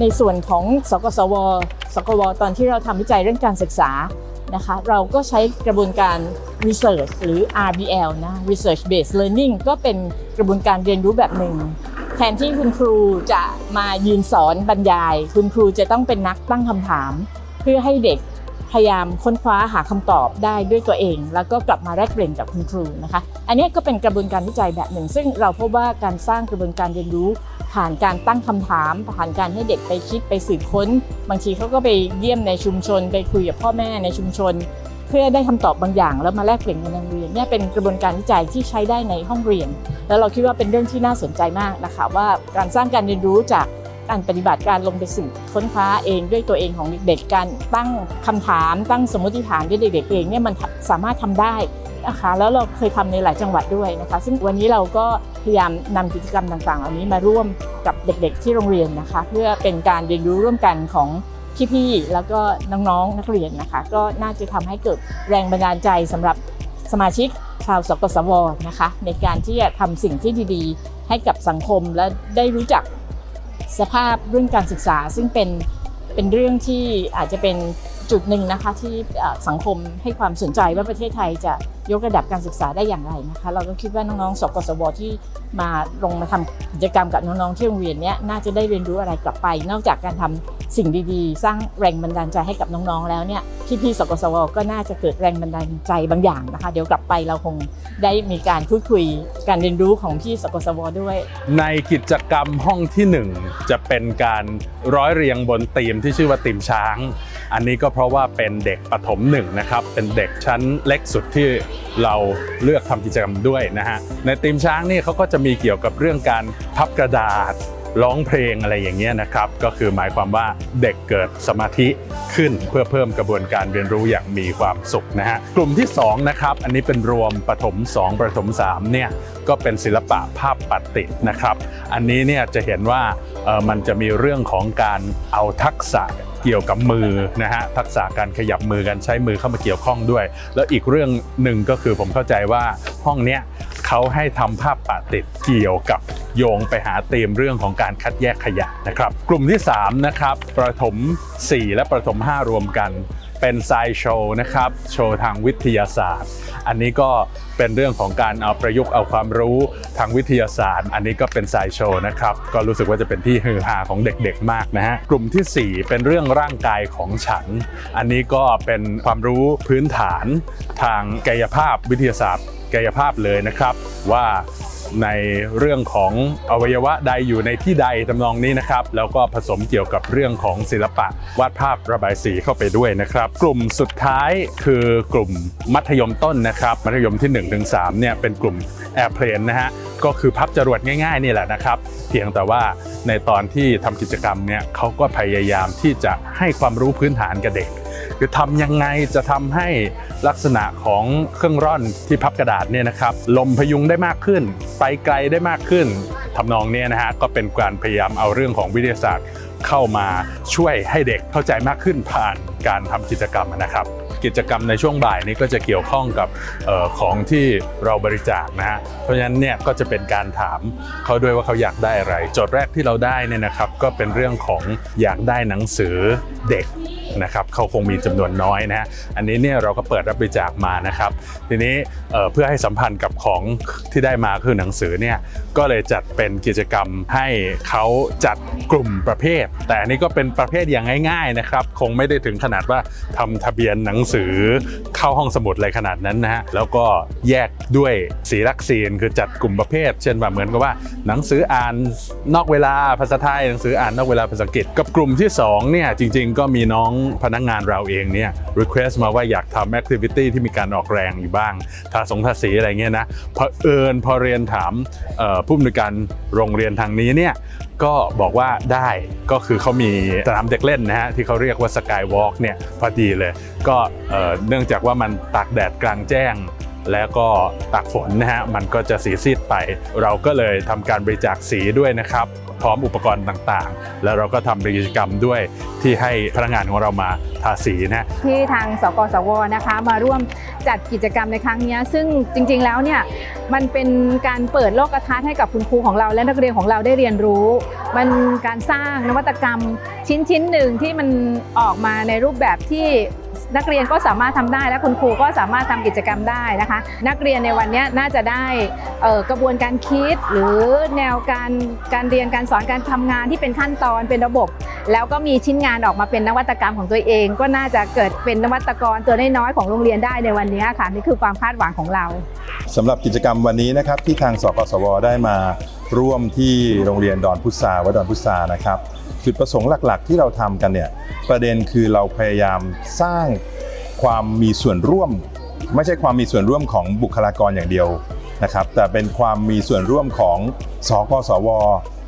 ในส่วนของสกสว สกว ตอนที่เราทำวิจัยเรื่องการศึกษานะคะเราก็ใช้กระบวนการ research หรือ RBL นะ research based learning ก็เป็นกระบวนการเรียนรู้แบบหนึ่ง แทนที่คุณครูจะมายืนสอนบรรยาย คุณครูจะต้องเป็นนักตั้งคำถาม เพื่อให้เด็กพยายามค้นคว้าหาคำตอบได้ด้วยตัวเอง แล้วก็กลับมาแลกเปลี่ยนกับคุณครูนะคะ อันนี้ก็เป็นกระบวนการวิจัยแบบหนึ่ง ซึ่งเราพบว่าการสร้างกระบวนการเรียนรู้ ผ่านการตั้งคำถาม ผ่านการให้เด็กไปคิดไปสืบค้น บางทีเขาก็ไปเยี่ยมในชุมชน ไปคุยกับพ่อแม่ในชุมชน เพื่อได้คำตอบบางอย่าง แล้วมาแลกเปลี่ยนกันในโรงเรียนเนี่ยเป็นกระบวนการวิจัยที่ใช้ได้ในห้องเรียน แล้วเราคิดว่าเป็นเรื่องที่น่าสนใจมากนะคะว่าการสร้างการเรียนรู้จากการปฏิบัติการลงไปสืบค้นคว้าเองด้วยตัวเองของเด็กๆการตั้งคำถาม ตั้งสมมติฐานด้วยเด็กๆเองเนี่ยมันสามารถทำได้ นะคะแล้วเราเคยทำในหลายจังหวัดด้วยนะคะซึ่งวันนี้เราก็พยายามนำกิจกรรมต่างๆ เหล่านี้มาร่วมกับเด็กๆที่โรงเรียนนะคะ เพื่อเป็นการเรียนรู้ร่วมกันของพี่ๆแล้วก็น้องๆนักเรียนนะคะ ก็น่าจะทำให้เกิดแรงบันดาลใจสำหรับสมาชิกชาวสกสวนะคะ ในการที่จะทำสิ่งที่ดีๆ ให้กับสังคมและได้รู้จักสภาพเรื่องการศึกษา ซึ่งเป็นเป็นเรื่องที่อาจจะเป็นจุดหนึ่งนะคะที่สังคมให้ความสนใจว่าประเทศไทยจะ ยกระดับการศึกษาได้อย่างไรนะคะ เราก็คิดว่าน้องๆสกสวที่มาลงมาทำกิจกรรมกับน้องๆที่โรงเรียนเนี้ยน่าจะได้เรียนรู้อะไรกลับไป นอกจากการทำสิ่งดีๆ สร้างแรงบันดาลใจให้กับน้องๆแล้วเนี่ยพี่ๆสกสวก็น่าจะเกิดแรงบันดาลใจบางอย่างนะคะ เดี๋ยวกลับไปเราคงได้มีการพูดคุยการเรียนรู้ของพี่สกสวด้วย ในกิจกรรมห้องที่ 1 จะเป็นการร้อยเรียงบนธีมที่ชื่อว่าธีมช้าง อันนี้ก็เพราะว่าเป็นเด็กปฐมหนึ่งนะครับ เป็นเด็กชั้นเล็กสุดที่เราเลือกทำกิจกรรมด้วยนะฮะในทีมช้างนี่เขาก็จะมีเกี่ยวกับเรื่องการพับกระดาษ ร้องเพลงอะไรอย่างเงี้ยนะครับ ก็คือหมายความว่าเด็กเกิดสมาธิขึ้นเพื่อเพิ่มกระบวนการเรียนรู้อย่างมีความสุขนะฮะกลุ่มที่สองนะครับอันนี้เป็นรวมปฐม2 ประถม3เนี่ยก็เป็นศิลปะภาพปัติดนะครับ อันนี้เนี่ยจะเห็นว่าเออมันจะมีเรื่องของการเอาทักษะเกี่ยวกับมือนะฮะทักษะการขยับมือการใช้มือเข้ามาเกี่ยวข้องด้วย แล้วอีกเรื่องหนึ่งก็คือผมเข้าใจว่าห้องเนี้ยเขาให้ทำภาพปะติดเกี่ยวกับ โยงไปหาธีมเรื่องของการคัดแยกขยะนะครับ กลุ่มที่3นะครับประถม 4 และประถม 5 รวมกัน เป็นไซโชว์นะครับโชว์ทางวิทยาศาสตร์ อันนี้ก็เป็นเรื่องของการเอาประยุกต์เอาความรู้ทางวิทยาศาสตร์ อันนี้ก็เป็นไซโชว์นะครับก็รู้สึกว่าจะเป็นที่ฮือฮาของเด็กๆมากนะฮะกลุ่มทีสี่4 เป็นเรื่องร่างกายของฉัน อันนี้ก็เป็นความรู้พื้นฐานทางกายภาพวิทยาศาสตร์กายภาพเลยนะครับว่า ในเรื่องของอวัยวะใดอยู่ในที่ใดทำนองนี้นะครับ แล้วก็ผสมเกี่ยวกับเรื่องของศิลปะ วาดภาพระบายสีเข้าไปด้วยนะครับ กลุ่มสุดท้ายคือกลุ่มมัธยมต้นนะครับ มัธยมที่1-3ถึง3เนี่ยเป็นกลุ่ม Airplane นะฮะก็คือพับจรวดง่ายๆนี่แหละนะครับ เพียงแต่ว่าในตอนที่ทำกิจกรรมเนี่ยเขาก็พยายามที่จะให้ความรู้พื้นฐานกับเด็ก คือทำยังไงจะทำให้ลักษณะของเครื่องร่อนที่พับกระดาษเนี่ยนะครับลมพยุงได้มากขึ้น ไปไกลได้มากขึ้นทำนองเนี้นะฮะก็เป็นการพยายามเอาเรื่องของวิทยาศาสตร์เข้ามาช่วยให้เด็กเข้าใจมากขึ้นผ่านการทำกิจกรรมนะครับ กิจกรรมในช่วงบ่ายนี้ก็จะเกี่ยวข้องกับออของที่เราบริจาคนะฮะเพราะฉะนั้นเนี่ยก็จะเป็นการถามเขาด้วยว่าเขาอยากได้อะไรโจทย์แรกที่เราได้เนี่ยนะครับก็เป็นเรื่องของอยากได้หนังสือเด็กนะครับเขาคงมีจำนวนน้อยนะฮะอันนี้เนี่ยเราก็เปิดรับบริจาคมานะครับ ทีนี้เอ่อเพื่อให้สัมพันธ์กับของที่ได้มาคือหนังสือเนี่ยก็เลยจัดเป็นกิจกรรมให้เขาจัดกลุ่มประเภท แต่อันนี้ก็เป็นประเภทอย่างง่าย ๆนะครับ คงไม่ได้ถึงขนาดว่าทำทะเบียนหนังสือเข้าห้องสมุดอะไรขนาดนั้นนะฮะแล้วก็แยกด้วยสีลักษีนคือจัดกลุ่มประเภท เช่นว่าเหมือนกับว่า หนังสืออ่านนอกเวลาภาษาไทยหนังสืออ่านนอกเวลาภาษาอังกฤษกับกลุ่มที่สองเนี่ยจริง ๆ ก็มีน้องพนักงานเราเองเนี่ย request มาว่าอยากทำ activity ที่มีการออกแรงอยู่บ้างทาสงทาสีอะไรเงี้ยนะพอเอิญพอเรียนถามผู้อำนวยการโรงเรียนทางนี้เนี่ย ก็บอกว่าได้ก็คือเขามีสนามเด็กเล่นนะฮะที่เขาเรียกว่าสกายวอล์กเนี่ยพอดีเลย ก็เนื่องจากว่ามันตากแดดกลางแจ้งแล้วก็ตากฝนนะฮะมันก็จะสีซีดไป เราก็เลยทำการบริจาคสีด้วยนะครับ พร้อมอุปกรณ์ต่างๆ แล้วเราก็ทำกิจกรรมด้วยที่ให้พนักงานของเรามา ทาษีนะที่ทางสกสวนะคะ มาร่วมจัดกิจกรรมในครั้งนี้ซึ่งจริงๆแล้วเนี่ยมันเป็นการเปิดโลกทัศน์ให้กับคุณครูของเราและนักเรียนของเราได้เรียนรู้ มันการสร้างนวัตกรรมชิ้นชิ้นๆหนึ่งที่มันออกมาในรูปแบบที่ นักเรียนก็สามารถทำได้และคุณครูก็สามารถทำกิจกรรมได้นะคะ นักเรียนในวันนี้น่าจะได้กระบวนการคิด หรือแนวการการเรียนการสอนการทำงานที่เป็นขั้นตอนเป็นระบบ แล้วก็มีชิ้นงานออกมาเป็นนวัตกรรมของตัวเอง ก็น่าจะเกิดเป็นนวัตกรตัวน้อยๆของโรงเรียนได้ในวันนี้ค่ะนี่คือความคาดหวังของเราสำหรับกิจกรรมวันนี้นะครับที่ทางสกสวได้มา ร่วมที่โรงเรียนดอนพุทราวัดดอนพุทรานะครับ จุดประสงค์หลักๆ ที่เราทำกันเนี่ยประเด็นคือเราพยายามสร้างความมีส่วนร่วม ไม่ใช่ความมีส่วนร่วมของบุคลากรอย่างเดียวนะครับ แต่เป็นความมีส่วนร่วมของสกสว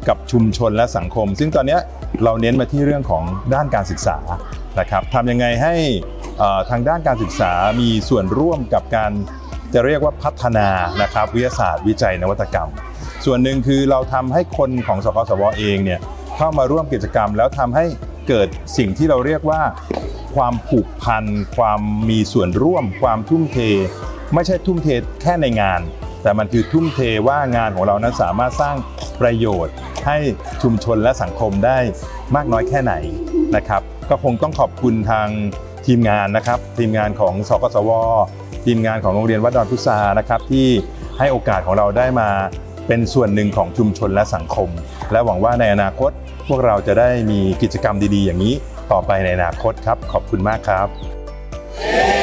กับชุมชนและสังคม ซึ่งตอนนี้เราเน้นมาที่เรื่องของด้านการศึกษานะครับทำยังไงให้ทางด้านการศึกษามีส่วนร่วมกับการจะเรียกว่าพัฒนานะครับวิทยาศาสตร์วิจัยนวัตกรรม ส่วนหนึ่งคือเราทำให้คนของสกสวเองเนี่ยเข้ามาร่วมกิจกรรม แล้วทำให้เกิดสิ่งที่เราเรียกว่า ความผูกพัน ความมีส่วนร่วม ความทุ่มเท ไม่ใช่ทุ่มเทแค่ในงาน แต่มันคือทุ่มเทว่างานของเรานั้นสามารถสร้างประโยชน์ ให้ชุมชนและสังคมได้มากน้อยแค่ไหนนะครับ ก็คงต้องขอบคุณทางทีมงานนะครับ ทีมงานของสกสวทีมงานของโรงเรียนวัดดอนพุทรานะครับที่ให้โอกาสของเราได้มา เป็นส่วนหนึ่งของชุมชนและสังคม และหวังว่าในอนาคต พวกเราจะได้มีกิจกรรมดีๆ อย่างนี้ ต่อไปในอนาคตครับ ขอบคุณมากครับ